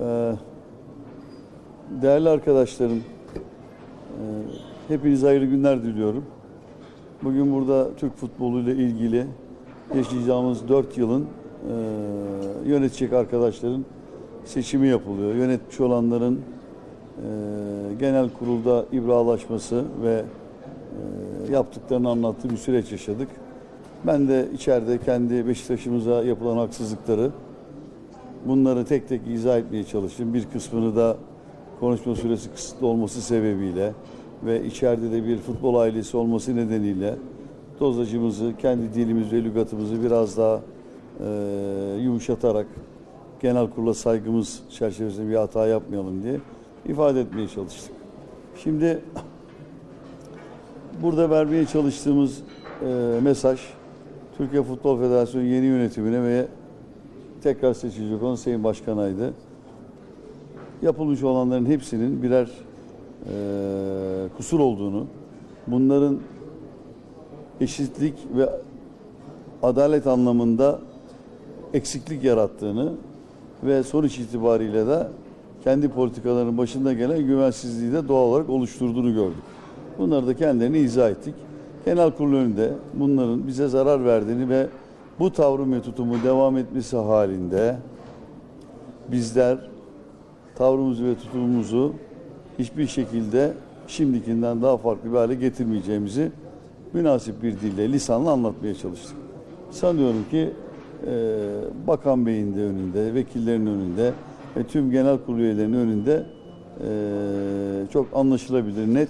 Ee, Değerli arkadaşlarım, e, hepinize hayırlı günler diliyorum. Bugün burada Türk futbolu ile ilgili yaşayacağımız 4 yılın e, yönetecek arkadaşların seçimi yapılıyor. Yönetmiş olanların e, genel kurulda ibralaşması ve yaptıklarını anlattığı bir süreç yaşadık. Ben de içeride kendi Beşiktaş'ımıza yapılan haksızlıkları bunları tek tek izah etmeye çalıştım. Bir kısmını da konuşma süresi kısıtlı olması sebebiyle ve içeride de bir futbol ailesi olması nedeniyle dozacımızı, kendi dilimiz ve lügatımızı biraz daha e, yumuşatarak genel kurula saygımız çerçevesinde bir hata yapmayalım diye ifade etmeye çalıştık. Şimdi burada vermeye çalıştığımız e, mesaj Türkiye Futbol Federasyonu yeni yönetimine ve tekrar seçilecek olan Sayın Başkanaydı. Yapılmış olanların hepsinin birer e, kusur olduğunu, bunların eşitlik ve adalet anlamında eksiklik yarattığını ve sonuç itibariyle de kendi politikalarının başında gelen güvensizliği de doğal olarak oluşturduğunu gördük. Bunları da kendilerine izah ettik. Genel kurul önünde bunların bize zarar verdiğini ve bu tavrın ve tutumu devam etmesi halinde bizler tavrımızı ve tutumumuzu hiçbir şekilde şimdikinden daha farklı bir hale getirmeyeceğimizi münasip bir dille, lisanla anlatmaya çalıştık. Sanıyorum ki e, Bakan Bey'in de önünde, vekillerin önünde ve tüm genel kurulu üyelerinin önünde e, çok anlaşılabilir, net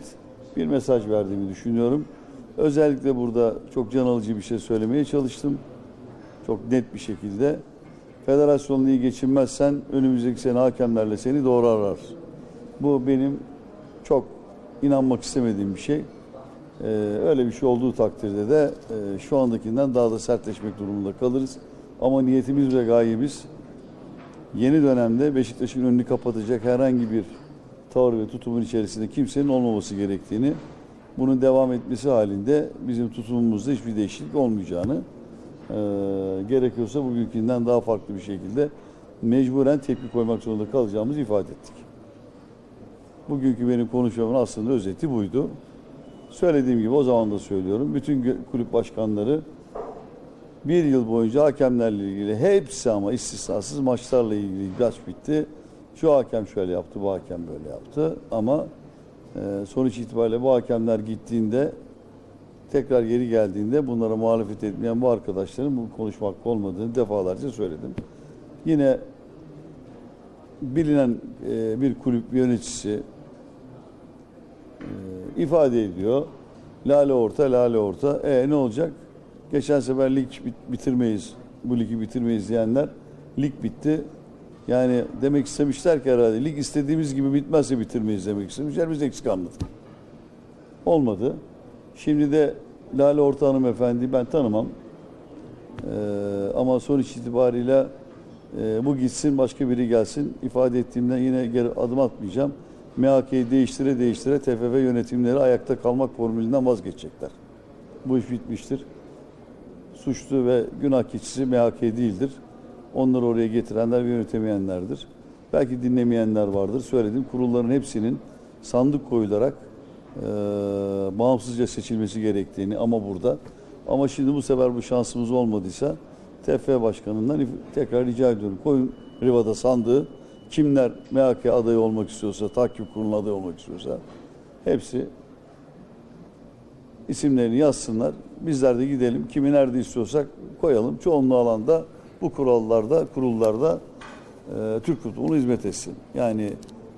bir mesaj verdiğimi düşünüyorum. Özellikle burada çok can alıcı bir şey söylemeye çalıştım. Çok net bir şekilde. Federasyonla iyi geçinmezsen önümüzdeki sene hakemlerle seni doğru arar. Bu benim çok inanmak istemediğim bir şey. Ee, öyle bir şey olduğu takdirde de e, şu andakinden daha da sertleşmek durumunda kalırız. Ama niyetimiz ve gayemiz yeni dönemde Beşiktaş'ın önünü kapatacak herhangi bir tavır ve tutumun içerisinde kimsenin olmaması gerektiğini, bunun devam etmesi halinde bizim tutumumuzda hiçbir değişiklik olmayacağını, e, gerekiyorsa bugünkünden daha farklı bir şekilde mecburen tepki koymak zorunda kalacağımızı ifade ettik. Bugünkü benim konuşmamın aslında özeti buydu. Söylediğim gibi o zaman da söylüyorum. Bütün kulüp başkanları bir yıl boyunca hakemlerle ilgili hepsi ama istisnasız maçlarla ilgili maç bitti. Şu hakem şöyle yaptı, bu hakem böyle yaptı. Ama e, sonuç itibariyle bu hakemler gittiğinde tekrar geri geldiğinde bunlara muhalefet etmeyen bu arkadaşların bu konuşma hakkı olmadığını defalarca söyledim. Yine bilinen e, bir kulüp yöneticisi e, ifade ediyor. Lale orta, lale orta. E ne olacak? Geçen sefer lig bit- bitirmeyiz, bu ligi bitirmeyiz diyenler lig bitti. Yani demek istemişler ki herhalde lig istediğimiz gibi bitmezse bitirmeyiz demek istemişler. Biz eksik anladık. Olmadı. Şimdi de Lale Orta hanımefendi ben tanımam. Ee, ama sonuç itibariyle e, bu gitsin başka biri gelsin ifade ettiğimden yine geri adım atmayacağım. MHK'yi değiştire değiştire TFF yönetimleri ayakta kalmak formülünden vazgeçecekler. Bu iş bitmiştir. Suçlu ve günah keçisi MHK değildir. Onları oraya getirenler ve yönetemeyenlerdir. Belki dinlemeyenler vardır. Söyledim kurulların hepsinin sandık koyularak e, bağımsızca seçilmesi gerektiğini ama burada. Ama şimdi bu sefer bu şansımız olmadıysa TFF Başkanı'ndan tekrar rica ediyorum. Koyun Riva'da sandığı kimler MHK adayı olmak istiyorsa, takip kuruluna aday olmak istiyorsa hepsi isimlerini yazsınlar. Bizler de gidelim. Kimi nerede istiyorsak koyalım. Çoğunluğu alanda bu kurallarda, kurullarda e, Türk futboluna hizmet etsin. Yani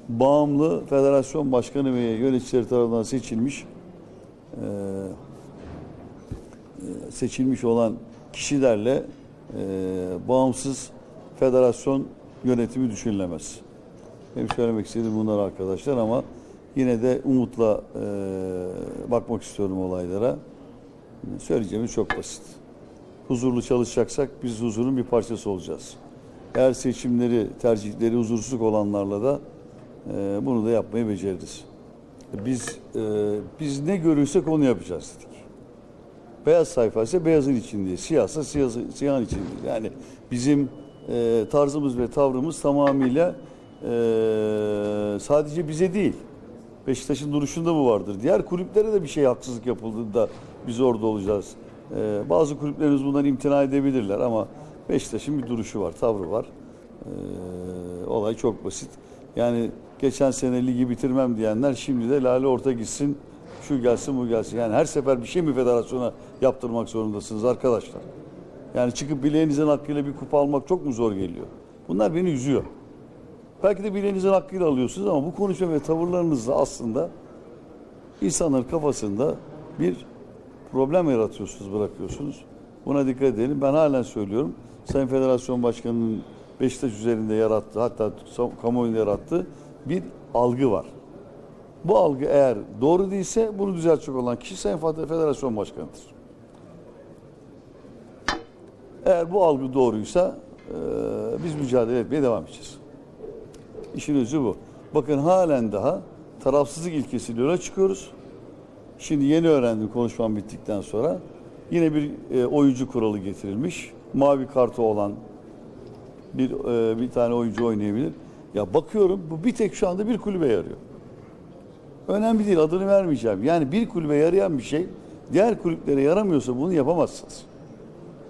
bağımlı federasyon başkanı ve yöneticileri tarafından seçilmiş e, e, seçilmiş olan kişilerle e, bağımsız federasyon yönetimi düşünülemez. Benim söylemek istediğim bunlar arkadaşlar ama yine de umutla e, bakmak istiyorum olaylara. Söyleyeceğimiz çok basit. Huzurlu çalışacaksak biz huzurun bir parçası olacağız. Eğer seçimleri, tercihleri huzursuzluk olanlarla da e, bunu da yapmayı beceririz. Biz e, biz ne görürsek onu yapacağız dedik. Beyaz sayfa ise beyazın içindeyiz. Siyahsa siyah, siyahın içindeyiz. Yani bizim e, tarzımız ve tavrımız tamamıyla Ee, sadece bize değil. Beşiktaş'ın duruşunda bu vardır. Diğer kulüplere de bir şey haksızlık yapıldığında biz orada olacağız. Ee, bazı kulüplerimiz bundan imtina edebilirler ama Beşiktaş'ın bir duruşu var, tavrı var. Ee, olay çok basit. Yani geçen sene ligi bitirmem diyenler şimdi de lale orta gitsin, şu gelsin bu gelsin. Yani her sefer bir şey mi federasyona yaptırmak zorundasınız arkadaşlar? Yani çıkıp bileğinizin hakkıyla bir kupa almak çok mu zor geliyor? Bunlar beni üzüyor. Belki de bileğinizin hakkıyla alıyorsunuz ama bu konuşma ve tavırlarınızla aslında insanların kafasında bir problem yaratıyorsunuz, bırakıyorsunuz. Buna dikkat edelim. Ben halen söylüyorum. Sayın Federasyon Başkanı'nın Beşiktaş üzerinde yarattığı, hatta kamuoyunda yarattığı bir algı var. Bu algı eğer doğru değilse bunu düzeltecek olan kişi Sayın Federasyon Başkanı'dır. Eğer bu algı doğruysa e, biz mücadele etmeye devam edeceğiz. İşin özü bu. Bakın halen daha tarafsızlık ilkesiyle yola çıkıyoruz. Şimdi yeni öğrendim konuşmam bittikten sonra. Yine bir e, oyuncu kuralı getirilmiş. Mavi kartı olan bir e, bir tane oyuncu oynayabilir. Ya bakıyorum bu bir tek şu anda bir kulübe yarıyor. Önemli değil adını vermeyeceğim. Yani bir kulübe yarayan bir şey diğer kulüplere yaramıyorsa bunu yapamazsınız.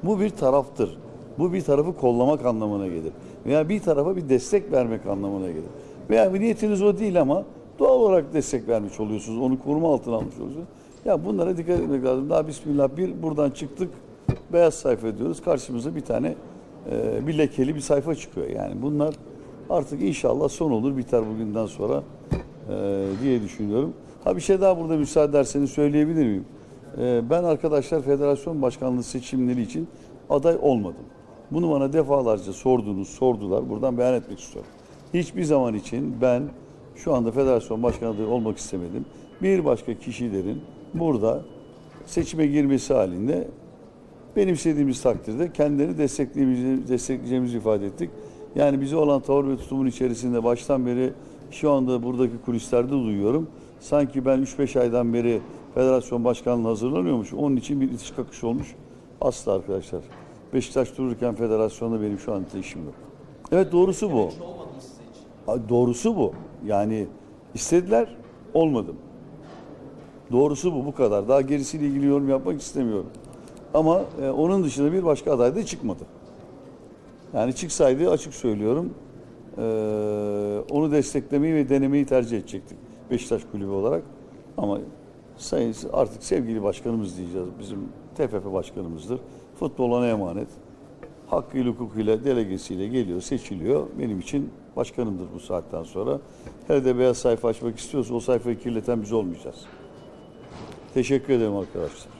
Bu bir taraftır. Bu bir tarafı kollamak anlamına gelir. Veya bir tarafa bir destek vermek anlamına gelir. Veya bir niyetiniz o değil ama doğal olarak destek vermiş oluyorsunuz. Onu koruma altına almış oluyorsunuz. Ya bunlara dikkat etmek lazım. Daha bismillah bir buradan çıktık. Beyaz sayfa diyoruz. Karşımıza bir tane bir lekeli bir sayfa çıkıyor. Yani bunlar artık inşallah son olur biter bugünden sonra e, diye düşünüyorum. Ha bir şey daha burada müsaade ederseniz söyleyebilir miyim? E, ben arkadaşlar federasyon başkanlığı seçimleri için aday olmadım. Bunu bana defalarca sordunuz, sordular. Buradan beyan etmek istiyorum. Hiçbir zaman için ben şu anda federasyon başkanı adayı olmak istemedim. Bir başka kişilerin burada seçime girmesi halinde benimsediğimiz takdirde kendilerini destekleyeceğimizi, ifade ettik. Yani bize olan tavır ve tutumun içerisinde baştan beri şu anda buradaki kulislerde duyuyorum. Sanki ben 3-5 aydan beri federasyon başkanlığı hazırlanıyormuş. Onun için bir itiş kakış olmuş. Asla arkadaşlar. Beşiktaş dururken federasyonda benim şu anda işim yok. Evet doğrusu bu. Doğrusu bu. Yani istediler, olmadım. Doğrusu bu, bu kadar. Daha gerisiyle ilgili yorum yapmak istemiyorum. Ama e, onun dışında bir başka aday da çıkmadı. Yani çıksaydı açık söylüyorum, e, onu desteklemeyi ve denemeyi tercih edecektik Beşiktaş Kulübü olarak. Ama sayın artık sevgili başkanımız diyeceğiz. Bizim TFF başkanımızdır. Futbol ona emanet. Hakkıyla, hukukuyla, delegesiyle geliyor, seçiliyor. Benim için başkanımdır bu saatten sonra. Hele de beyaz sayfa açmak istiyorsa o sayfayı kirleten biz olmayacağız. Teşekkür ederim arkadaşlar.